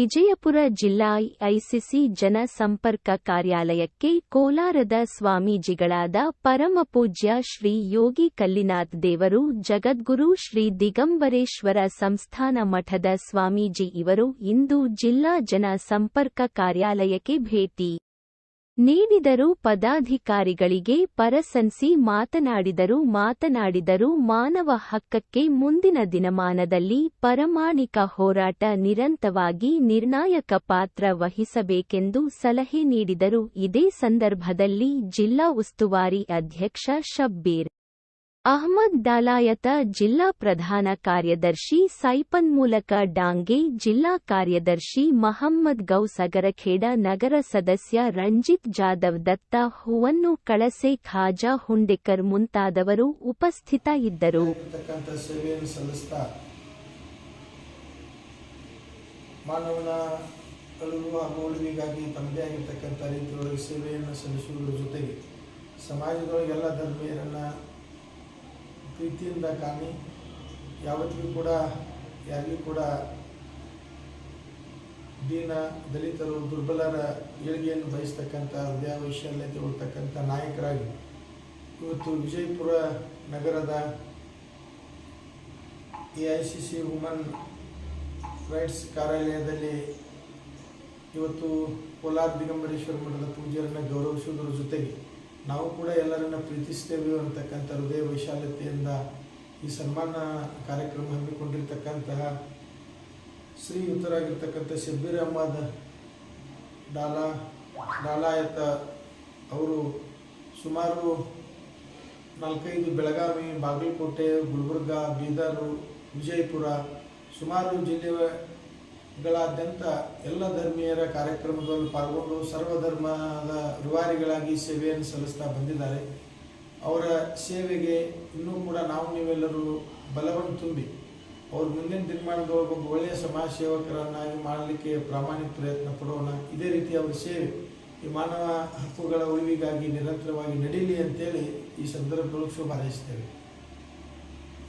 ವಿಜಯಪುರ ಜಿಲ್ಲಾ ಐಸಿಸಿ ಜನ ಸಂಪರ್ಕ ಕಾರ್ಯಾಲಯಕ್ಕೆ ಕೋಲಾರದ ಸ್ವಾಮೀಜಿಗಳಾದ ಪರಮಪೂಜ್ಯ ಶ್ರೀ ಯೋಗಿ ಕಲ್ಲಿನಾಥ್ ದೇವರು, ಜಗದ್ಗುರು ಶ್ರೀ ದಿಗಂಬರೇಶ್ವರ ಸಂಸ್ಥಾನ ಮಠದ ಸ್ವಾಮೀಜಿ ಇವರು ಇಂದು ಜಿಲ್ಲಾ ಜನ ಸಂಪರ್ಕ ಕಾರ್ಯಾಲಯಕ್ಕೆ ಭೇಟಿ. ನೀಡಿದರು ಪದಾಧಿಕಾರಿಗಳಿಗೆ ಪರಸನ್ಸಿ ಮಾತನಾಡಿದರು ಮಾತನಾಡಿದರು ಮಾನವ ಹಕ್ಕಕ್ಕೆ ಮುಂದಿನ ದಿನಮಾನದಲ್ಲಿ ಪರಮಾಣಿಕ ಹೋರಾಟ ನಿರಂತವಾಗಿ ನಿರ್ಣಾಯಕ ಪಾತ್ರ ವಹಿಸಬೇಕೆಂದು ಸಲಹೆ ನೀಡಿದರು. ಇದೇ ಸಂದರ್ಭದಲ್ಲಿ ಜಿಲ್ಲಾ ಉಸ್ತುವಾರಿ ಅಧ್ಯಕ್ಷ ಶಬ್ಬೀರ್ ಅಹ್ಮದ್ ದಾಲಾಯತ ಜಿಲ್ಲಾ ಪ್ರಧಾನ ಕಾರ್ಯದರ್ಶಿ, ಸೈಪನ್ ಮೂಲಕ ಡಾಂಗೆ ಜಿಲ್ಲಾ ಕಾರ್ಯದರ್ಶಿ ಮಹಮ್ಮದ್ ಗೌಸಗರಖೇಡ ನಗರ ಸದಸ್ಯ ರಂಜಿತ್ ಜಾಧವ್ ದತ್ತ, ಹೂವನ್ನು ಕಳಸೆ ಖಾಜಾ ಹುಂಡೇಕರ್ ಮುಂತಾದವರು ಉಪಸ್ಥಿತ ಇದ್ದರು ಮಾನವನ ಅಳುವು ಹಾಗೂ ಉಳಿವಿಗಾಗಿ ತಮ್ಮದೇ ಆಗಿರ್ತಕ್ಕಂಥ ರೀತಿಯೊಳಗೆ ಸೇವೆಯನ್ನು ಸಲ್ಲಿಸುವುದರ ಜೊತೆಗೆ ಸಮಾಜದೊಳಗೆ ಎಲ್ಲ ಧರ್ಮೀಯರನ್ನು ಪ್ರೀತಿಯಿಂದ ಕಾಣಿ, ಯಾವತ್ತಿಗೂ ಕೂಡ, ಯಾರಿಗೂ ಕೂಡ ದೀನ, ದಲಿತರು, ದುರ್ಬಲರ ಏಳಿಗೆಯನ್ನು ಬಯಸ್ತಕ್ಕಂಥ ಹೃದಯ ವೈಶಾಲ್ಯತೆ ಉಳ್ತಕ್ಕಂಥ ನಾಯಕರಾಗಿ, ಇವತ್ತು ವಿಜಯಪುರ ನಗರದ A I C C woman rights ಕಾರ್ಯಾಲಯದಲ್ಲಿ ಇವತ್ತು ಕೋಲಾರ ದಿಗಂಬರೇಶ್ವರ ಮಠದ ಪೂಜೆಯನ್ನು ಗೌರವಿಸುವುದರ ಜೊತೆಗೆ ನಾವು ಕೂಡ ಎಲ್ಲರನ್ನ ಪ್ರೀತಿಸ್ತೇವೆ ಅಂತಕ್ಕಂಥ ಹೃದಯ ವೈಶಾಲ್ಯತೆಯಿಂದ ಈ ಸನ್ಮಾನ ಕಾರ್ಯಕ್ರಮ ಹಮ್ಮಿಕೊಂಡಿರ್ತಕ್ಕಂತಹ ಶ್ರೀಯುತರಾಗಿರ್ತಕ್ಕಂಥ ಶಬ್ಬೀರ್ ಅಹಮದ್ ಡಾಲಾ, ಡಾಲಾಯತ ಅವರು ಸುಮಾರು ನಾಲ್ಕೈದು ಬೆಳಗಾವಿ, ಬಾಗಲಕೋಟೆ, ಗುಲ್ಬರ್ಗ, ಬೀದರು, ವಿಜಯಪುರ, ಸುಮಾರು ಜಿಲ್ಲೆಗಳಾದ್ಯಂತ ಎಲ್ಲ ಧರ್ಮೀಯರ ಕಾರ್ಯಕ್ರಮದಲ್ಲಿ ಪಾಲ್ಗೊಂಡು ಸರ್ವಧರ್ಮದ ರುವಾರಿಗಳಾಗಿ ಸೇವೆಯನ್ನು ಸಲ್ಲಿಸ್ತಾ ಬಂದಿದ್ದಾರೆ. ಅವರ ಸೇವೆಗೆ ಇನ್ನೂ ಕೂಡ ನಾವು ನೀವೆಲ್ಲರೂ ಬಲವನ್ನು ತುಂಬಿ, ಅವ್ರ ಮುಂದಿನ ದಿನಮಾನದೊಳಗೆ ಒಳ್ಳೆಯ ಸಮಾಜ ಸೇವಕರನ್ನಾಗಿ ಮಾಡಲಿಕ್ಕೆ ಪ್ರಾಮಾಣಿಕ ಪ್ರಯತ್ನ ಪಡೋಣ. ಇದೇ ರೀತಿ ಅವರ ಸೇವೆ ಈ ಮಾನವ ಹಕ್ಕುಗಳ ಉಳಿವಿಗಾಗಿ ನಿರಂತರವಾಗಿ ನಡೀಲಿ ಅಂತೇಳಿ ಈ ಸಂದರ್ಭದೊಳಗೆ ಶುಭ ಹಾರೈಸ್ತೇವೆ.